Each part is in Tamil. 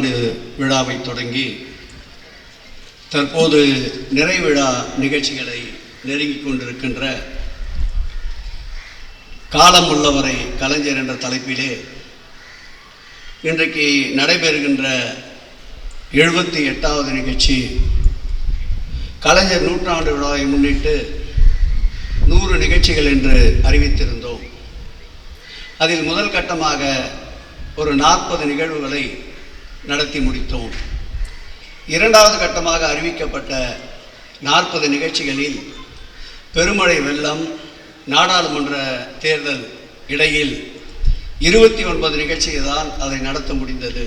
நூற்றாண்டு விழாவை தொடங்கி தற்போது நிறைவிழா நிகழ்ச்சிகளை நெருங்கிக் கொண்டிருக்கின்ற காலம் உள்ளவரை கலைஞர் என்ற தலைப்பிலே இன்றைக்கு நடைபெறுகின்ற எழுபத்தி எட்டாவது நிகழ்ச்சி கலைஞர் நூற்றாண்டு விழாவை முன்னிட்டு நூறு நிகழ்ச்சிகள் என்று அறிவித்திருந்தோம். அதில் முதல் கட்டமாக ஒரு நாற்பது நிகழ்வுகளை நடத்தி முடித்தோம். இரண்டாவது கட்டமாக அறிவிக்கப்பட்ட நாற்பது நிகழ்ச்சிகளில் பெருமழை வெள்ளம் நாடாளுமன்ற தேர்தல் இடையில் இருபத்தி ஒன்பது நிகழ்ச்சிகள் தான் அதை நடத்த முடிந்தது.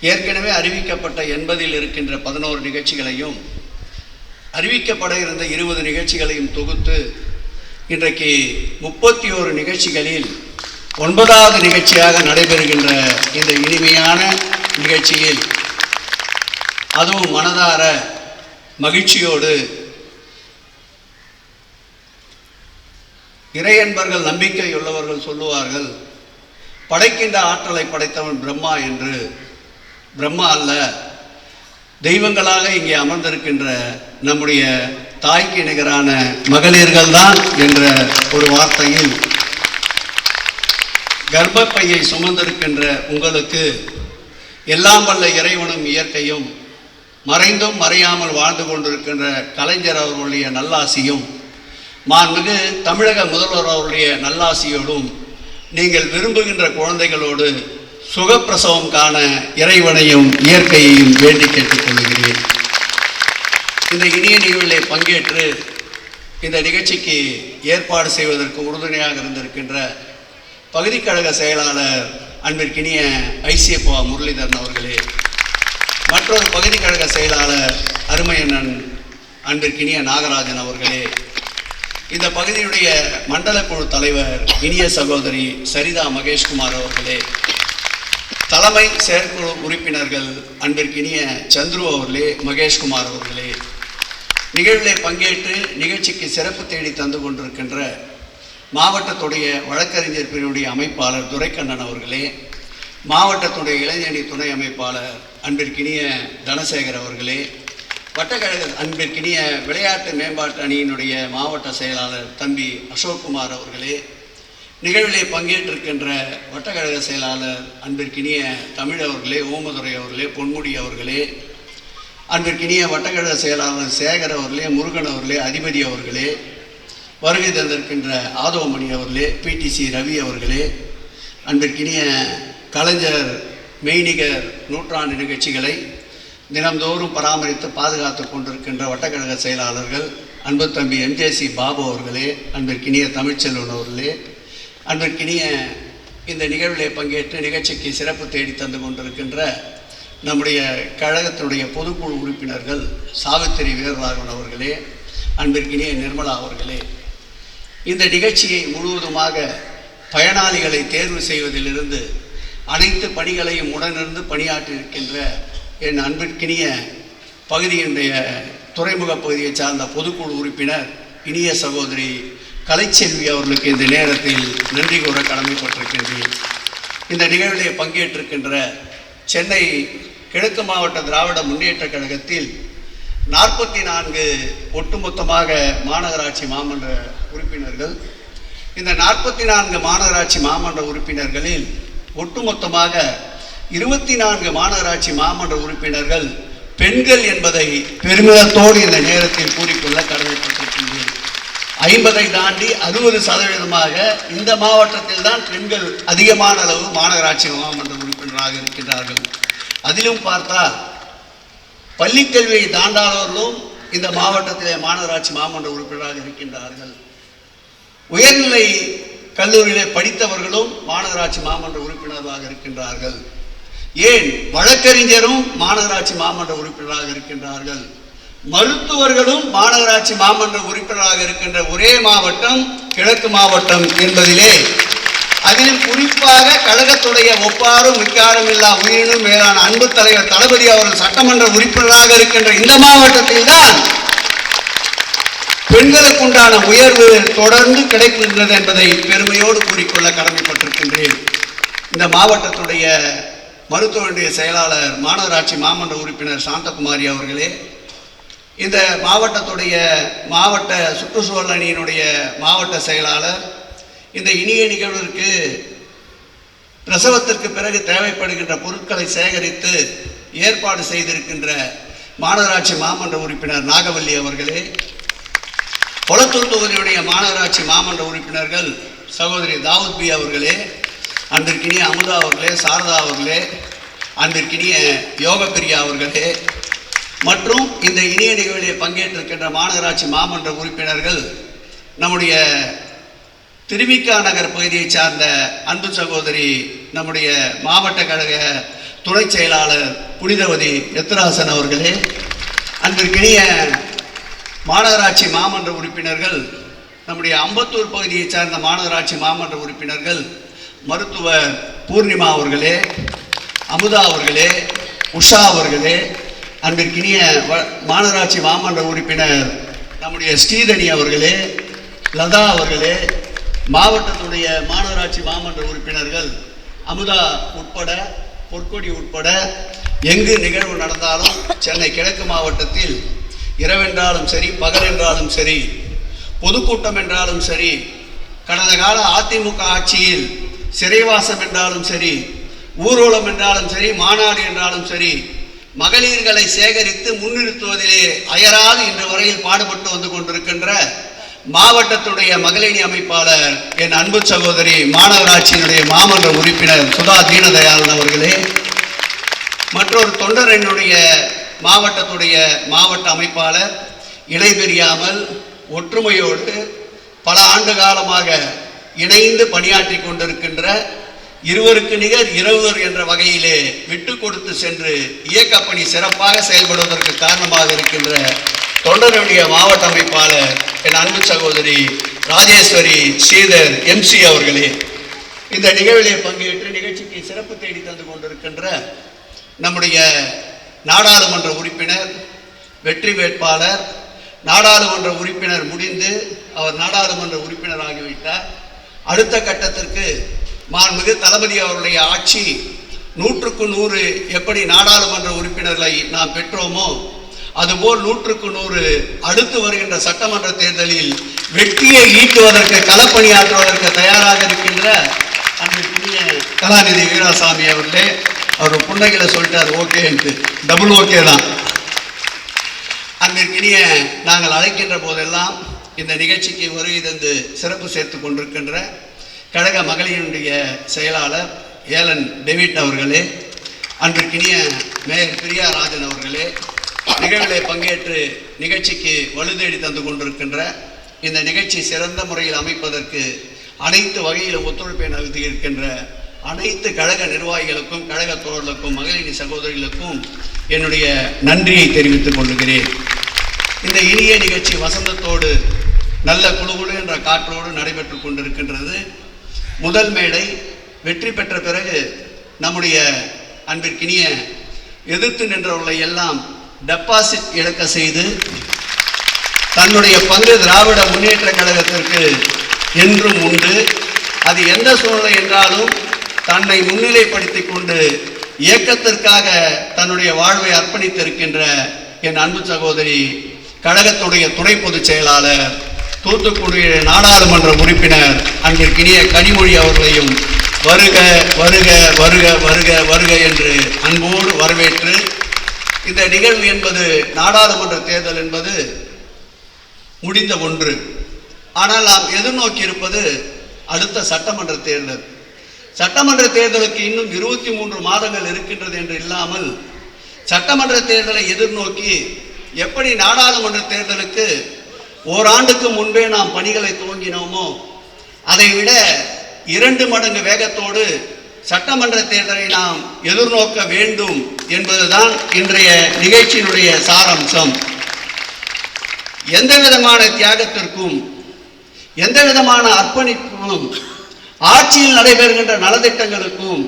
ஏற்கனவே அறிவிக்கப்பட்ட எண்பதில் இருக்கின்ற பதினோரு நிகழ்ச்சிகளையும் அறிவிக்கப்பட இருந்த இருபது நிகழ்ச்சிகளையும் தொகுத்து இன்றைக்கு முப்பத்தி ஓரு நிகழ்ச்சிகளில் ஒன்பதாவது நிகழ்ச்சியாக நடைபெறுகின்ற இந்த இனிமையான நிகழ்ச்சியில் அதுவும் மனதார மகிழ்ச்சியோடு இறையன்பர்கள் நம்பிக்கை உள்ளவர்கள் சொல்லுவார்கள் படைக்கின்ற ஆற்றலை படைத்தவன் பிரம்மா என்று. பிரம்மா அல்ல தெய்வங்களாக இங்கே அமர்ந்திருக்கின்ற நம்முடைய தாய்க்கு நிகரான மகளிர்கள் தான் என்ற ஒரு வார்த்தையில் கர்ப்பப்பையை சுமந்திருக்கின்ற உங்களுக்கு எல்லாம் வல்ல இறைவனும் இயற்கையும் மறைந்தும் மறையாமல் வாழ்ந்து கொண்டிருக்கின்ற கலைஞர் அவர்களுடைய நல்லாசியும் மாண்புமிகு தமிழக முதல்வர் அவருடைய நல்லாசியோடும் நீங்கள் விரும்புகின்ற குழந்தைகளோடு சுகப்பிரசவம் காண இறைவனையும் இயற்கையையும் வேண்டி கேட்டுக்கொள்கிறேன் இந்த இனிய நிகழ்விலே பங்கேற்று இந்த நிகழ்ச்சிக்கு ஏற்பாடு செய்வதற்கு உறுதுணையாக இருந்திருக்கின்ற பகுதிக்கழக கழக செயலாளர் அன்பிற்கினிய ஐசிஎப்ஓ முரளிதரன் அவர்களே மற்றொரு பகுதி கழக செயலாளர் அருமையண்ணன் அன்பிற்கினிய நாகராஜன் அவர்களே இந்த பகுதியுடைய மண்டல குழு தலைவர் இனிய சகோதரி சரிதா மகேஷ்குமார் அவர்களே தலைமை செயற்குழு உறுப்பினர்கள் அன்பிற்கினிய சந்துரு அவர்களே மகேஷ்குமார் அவர்களே நிகழ்வில் பங்கேற்று நிகழ்ச்சிக்கு சிறப்பு தேடி தந்து கொண்டிருக்கின்ற மாவட்டத்துடைய வழக்கறிஞர் பிரிவுடைய அமைப்பாளர் துரைக்கண்ணன் அவர்களே மாவட்டத்துடைய இளைஞணி துணை அமைப்பாளர் அன்பிற்கினிய தனசேகர் அவர்களே வட்டக்கழக அன்பிற்கினிய விளையாட்டு மேம்பாட்டு அணியினுடைய மாவட்ட செயலாளர் தம்பி அசோக்குமார் அவர்களே நிகழ்விலே பங்கேற்றிருக்கின்ற வட்டக்கழக செயலாளர் அன்பிற்கினிய தமிழ் அவர்களே ஓமதுரை அவர்களே பொன்முடி அவர்களே அன்பிற்கினிய வட்டக்கழக செயலாளர் சேகர் அவர்களே முருகன் அவர்களே அதிபதி அவர்களே வருகை தந்திருக்கின்ற ஆதவமணி அவர்களே பிடிசி ரவி அவர்களே அன்பிற்கினிய கலைஞர் மெய்நிகர் நூற்றாண்டு நிகழ்ச்சிகளை தினந்தோறும் பராமரித்து பாதுகாத்து கொண்டிருக்கின்ற வட்டக்கழக செயலாளர்கள் அன்பு தம்பி எம்ஜேசி பாபு அவர்களே அன்பிற்கினிய தமிழ்ச்செல்வன் அவர்களே அன்பிற்கினிய இந்த நிகழ்விலே பங்கேற்று நிகழ்ச்சிக்கு சிறப்பு தேடி தந்து கொண்டிருக்கின்ற நம்முடைய கழகத்தினுடைய பொதுக்குழு உறுப்பினர்கள் சாவித்திரி வீரராகவன் அவர்களே அன்பிற்கினிய நிர்மலா அவர்களே. இந்த நிகழ்ச்சியை முழுவதுமாக பயனாளிகளை தேர்வு செய்வதிலிருந்து அனைத்து பணிகளையும் உடனிருந்து பணியாற்றியிருக்கின்ற என் அன்பிற்கினிய பகுதியினுடைய துறைமுக பகுதியை சார்ந்த பொதுக்குழு உறுப்பினர் இனிய சகோதரி கலைச்செல்வி அவர்களுக்கு இந்த நேரத்தில் நன்றி கூற கடமைப்பட்டிருக்கின்றேன் இந்த நிகழ்விலே பங்கேற்றிருக்கின்ற சென்னை கிழக்கு மாவட்ட திராவிட முன்னேற்றக் கழகத்தில் நாற்பத்தி நான்கு ஒட்டுமொத்தமாக மாநகராட்சி மாமன்ற உறுப்பினர்கள். இந்த நாற்பத்தி நான்கு மாநகராட்சி மாமன்ற உறுப்பினர்களில் ஒட்டுமொத்தமாக இருபத்தி நான்கு மாநகராட்சி மாமன்ற உறுப்பினர்கள் பெண்கள் என்பதை பெருமிதத்தோடு இந்த நேரத்தில் கூறிக்கொள்ள கடமைப்பட்டிருக்கின்றேன். ஐம்பதை தாண்டி அறுபது சதவீதமாக இந்த மாவட்டத்தில் தான் பெண்கள் அதிகமான அளவு மாநகராட்சி மாமன்ற உறுப்பினராக இருக்கின்றார்கள். அதிலும் பார்த்தால் பள்ளிக்கல்வியை தாண்டாதவர்களும் இந்த மாவட்டத்திலே மாநகராட்சி மாமன்ற உறுப்பினராக இருக்கின்றார்கள். உயர்நிலை கல்லூரியிலே படித்தவர்களும் மாநகராட்சி மாமன்ற உறுப்பினராக இருக்கின்றார்கள். ஏன்? வழக்கறிஞரும் மாநகராட்சி மாமன்ற உறுப்பினராக இருக்கின்றார்கள். மருத்துவர்களும் மாநகராட்சி மாமன்ற உறுப்பினராக இருக்கின்ற ஒரே மாவட்டம் கிழக்கு மாவட்டம் என்பதிலே. அதிலும் குறிப்பாக கழகத்துடைய ஒப்பாரும் மிக்காரும் இல்லா உயிரினும் மேலான அன்பு தலைவர் தளபதி அவர்கள் சட்டமன்ற உறுப்பினராக இருக்கின்ற இந்த மாவட்டத்தில் தான் பெண்களுக்கு உண்டான உயர்வு தொடர்ந்து கிடைக்கின்றது என்பதை பெருமையோடு கூறிக்கொள்ள கடமைப்பட்டிருக்கின்றேன். இந்த மாவட்டத்துடைய மருத்துவனுடைய செயலாளர் மாநகராட்சி மாமன்ற உறுப்பினர் சாந்தகுமாரி அவர்களே இந்த மாவட்டத்துடைய மாவட்ட சுற்றுச்சூழல் அணியினுடைய மாவட்ட செயலாளர் இந்த இனிய நிகழ்விற்கு பிரசவத்திற்கு பிறகு தேவைப்படுகின்ற பொருட்களை சேகரித்து ஏற்பாடு செய்திருக்கின்ற மாநகராட்சி மாமன்ற உறுப்பினர் நாகவல்லி அவர்களே கொளத்தூர் தொகுதியுடைய மாநகராட்சி மாமன்ற உறுப்பினர்கள் சகோதரி தாவூத் பி அவர்களே அன்றிற்கினிய அமுதா அவர்களே சாரதா அவர்களே அன்றிற்கினிய யோகப்பிரியா அவர்களே மற்றும் இந்த இணைய நிகழ்விலே பங்கேற்றிருக்கின்ற மாநகராட்சி மாமன்ற உறுப்பினர்கள் நம்முடைய திருவிக்கா நகர் பகுதியைச் சார்ந்த அன்பு சகோதரி நம்முடைய மாவட்ட கழக துணை செயலாளர் புனிதவதி எத்ராசன் அவர்களே அன்பிற்கினிய மாநகராட்சி மாமன்ற உறுப்பினர்கள் நம்முடைய அம்பத்தூர் பகுதியைச் சார்ந்த மாநகராட்சி மாமன்ற உறுப்பினர்கள் மருத்துவர் பூர்ணிமா அவர்களே அமுதா அவர்களே உஷா அவர்களே அன்பிற்கினிய வ- மாநகராட்சி மாமன்ற உறுப்பினர் நம்முடைய ஸ்ரீதனி அவர்களே லதா அவர்களே மாவட்டத்துடைய மாநகராட்சி மாமன்ற உறுப்பினர்கள் அமுதா உட்பட பொற்கொடி உட்பட எங்கு நிகழ்வு நடந்தாலும் சென்னை கிழக்கு மாவட்டத்தில் இரவென்றாலும் சரி பகல் என்றாலும் சரி பொதுக்கூட்டம் என்றாலும் சரி கடந்த கால அதிமுக ஆட்சியில் சிறைவாசம் என்றாலும் சரி ஊர்வலம் என்றாலும் சரி மாநாடு என்றாலும் சரி மகளிர்களை சேகரித்து முன்னிறுத்துவதிலே அயராது இன்று வரையில் பாடுபட்டு வந்து கொண்டிருக்கின்ற மாவட்டத்துடைய மகளிணி அமைப்பாளர் என் அன்பு சகோதரி மாநகராட்சியினுடைய மாமன்ற உறுப்பினர் சுதா தீனதயாளன் அவர்களே மற்றொரு தொண்டர் என்னுடைய மாவட்டத்துடைய மாவட்ட அமைப்பாளர் இடைபெரியாமல் ஒற்றுமையோடு பல ஆண்டு காலமாக இணைந்து பணியாற்றி கொண்டிருக்கின்ற இருவருக்கு நிகர் இருவர் என்ற வகையிலே விட்டு கொடுத்து சென்று இயக்கப்பணி சிறப்பாக செயல்படுவதற்கு காரணமாக இருக்கின்ற தொண்டருடைய மாவட்ட அமைப்பாளர் என் அன்பு சகோதரி ராஜேஸ்வரி ஸ்ரீதர் எம்சி அவர்களே. இந்த நிகழ்விலே பங்கேற்று நிகழ்ச்சிக்கு சிறப்பு தேடி தந்து கொண்டிருக்கின்ற நம்முடைய நாடாளுமன்ற உறுப்பினர் வெற்றி வேட்பாளர் நாடாளுமன்ற உறுப்பினர் முடிந்து அவர் நாடாளுமன்ற உறுப்பினர் ஆகிவிட்டார். அடுத்த கட்டத்திற்கு மாண்புமிகு தளபதி அவருடைய ஆட்சி நூற்றுக்கு நூறு எப்படி நாடாளுமன்ற உறுப்பினர்களை நாம் பெற்றோமோ அதுபோல் நூற்றுக்கு நூறு அடுத்து வருகின்ற சட்டமன்ற தேர்தலில் வெற்றியை ஈட்டுவதற்கு களப்பணியாற்றுவதற்கு தயாராக இருக்கின்ற அன்றைக்குரிய கலாநிதி வீராசாமி அவர்களே அவர் புன்னகையில் சொல்லிட்டார் ஓகேன்ட்டு. டபுள் ஓகே தான். அன்பிற்கினிய நாங்கள் அழைக்கின்ற போதெல்லாம் இந்த நிகழ்ச்சிக்கு வருகை தந்து சிறப்பு சேர்த்து கொண்டிருக்கின்ற கழக மகளிரினுடைய செயலாளர் ஏலன் டேவிட் அவர்களே அன்பிற்கினிய மேயர் பிரியா ராஜன் அவர்களே நிகழ்விலே பங்கேற்று நிகழ்ச்சிக்கு வலுதேடி தந்து கொண்டிருக்கின்ற இந்த நிகழ்ச்சி சிறந்த முறையில் அமைப்பதற்கு அனைத்து வகையிலும் ஒத்துழைப்பை நல்கியிருக்கின்ற அனைத்து கழக நிர்வாகிகளுக்கும் கழக தோழர்களுக்கும் மகளிரி சகோதரிகளுக்கும் என்னுடைய நன்றியை தெரிவித்துக் கொள்கிறேன். இந்த இனிய நிகழ்ச்சி வசந்தத்தோடு நல்ல குழுகுழு என்ற காற்றோடு நடைபெற்று கொண்டிருக்கின்றது. முதல் மேடை வெற்றி பெற்ற பிறகு நம்முடைய அன்பிற்கினிய எதிர்த்து நின்றவர்களை எல்லாம் டெபாசிட் இழக்க செய்து தன்னுடைய பங்கு திராவிட முன்னேற்ற கழகத்திற்கு என்றும் உண்டு. அது எந்த சூழ்நிலை என்றாலும் தன்னை முன்னிலைப்படுத்திக் கொண்டு இயக்கத்திற்காக தன்னுடைய வாழ்வை அர்ப்பணித்திருக்கின்ற என் அன்பு சகோதரி கழகத்துடைய துணை பொதுச் செயலாளர் தூத்துக்குடி நாடாளுமன்ற உறுப்பினர் அன்பிற்கினிய கனிமொழி அவர்களையும் வருக வருக வருக வருக வருக என்று அன்போடு வரவேற்று இந்த நிகழ்வு என்பது நாடாளுமன்ற தேர்தல் என்பது முடிந்த ஒன்று. ஆனால் நாம் எதிர்நோக்கி இருப்பது அடுத்த சட்டமன்ற தேர்தல். சட்டமன்ற தேர்தலுக்கு இன்னும் இருபத்தி மூன்று மாதங்கள் இருக்கின்றது என்று இல்லாமல் சட்டமன்ற தேர்தலை எதிர்நோக்கி எப்படி நாடாளுமன்ற தேர்தலுக்கு ஓராண்டுக்கு முன்பே நாம் பணிகளை துவங்கினோமோ அதை விட இரண்டு மடங்கு வேகத்தோடு சட்டமன்ற தேர்தலை நாம் எதிர்நோக்க வேண்டும் என்பதுதான் இன்றைய நிகழ்ச்சியினுடைய சாரம்சம். எந்த விதமான தியாகத்திற்கும் எந்த விதமான அர்ப்பணிப்பும் ஆட்சியில் நடைபெறுகின்ற நலத்திட்டங்களுக்கும்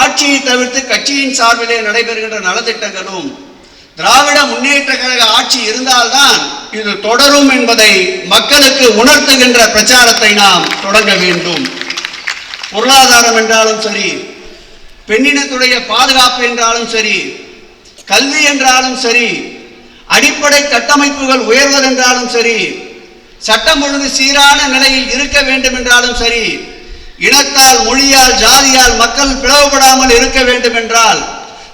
ஆட்சியை தவிர்த்து கட்சியின் சார்பிலே நடைபெறுகின்ற நலத்திட்டங்களும் திராவிட முன்னேற்ற கழக ஆட்சி இருந்தால்தான் இது தொடரும் என்பதை மக்களுக்கு உணர்த்துகின்ற பிரச்சாரத்தை நாம் தொடங்க வேண்டும். பொருளாதாரம் என்றாலும் சரி பெண்ணினத்துடைய பாதுகாப்பு என்றாலும் சரி கல்வி என்றாலும் சரி அடிப்படை கட்டமைப்புகள் உயர்வதென்றாலும் சரி சட்டம் ஒழுங்கு சீரான நிலையில் இருக்க வேண்டும் என்றாலும் சரி இனத்தால் மொழியால் ஜாதியால் மக்கள் பிளவுபடாமல் இருக்க வேண்டும் என்றால்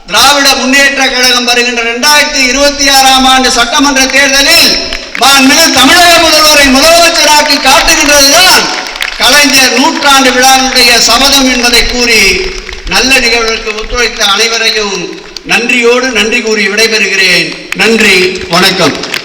திராவிட முன்னேற்ற கழகம் வருகின்ற இரண்டாயிரத்தி இருபத்தி ஆறாம் ஆண்டு சட்டமன்ற தேர்தலில் மாண்புமிகு தமிழக முதல்வரை முதலமைச்சராக்கி காட்டுகின்றதுதான் கலைஞர் நூற்றாண்டு விழாவினுடைய சபதம் என்பதை கூறி நல்ல நிகழ்வுகளுக்கு ஒத்துழைத்த அனைவரையும் நன்றியோடு நன்றி கூறி விடைபெறுகிறேன். நன்றி வணக்கம்.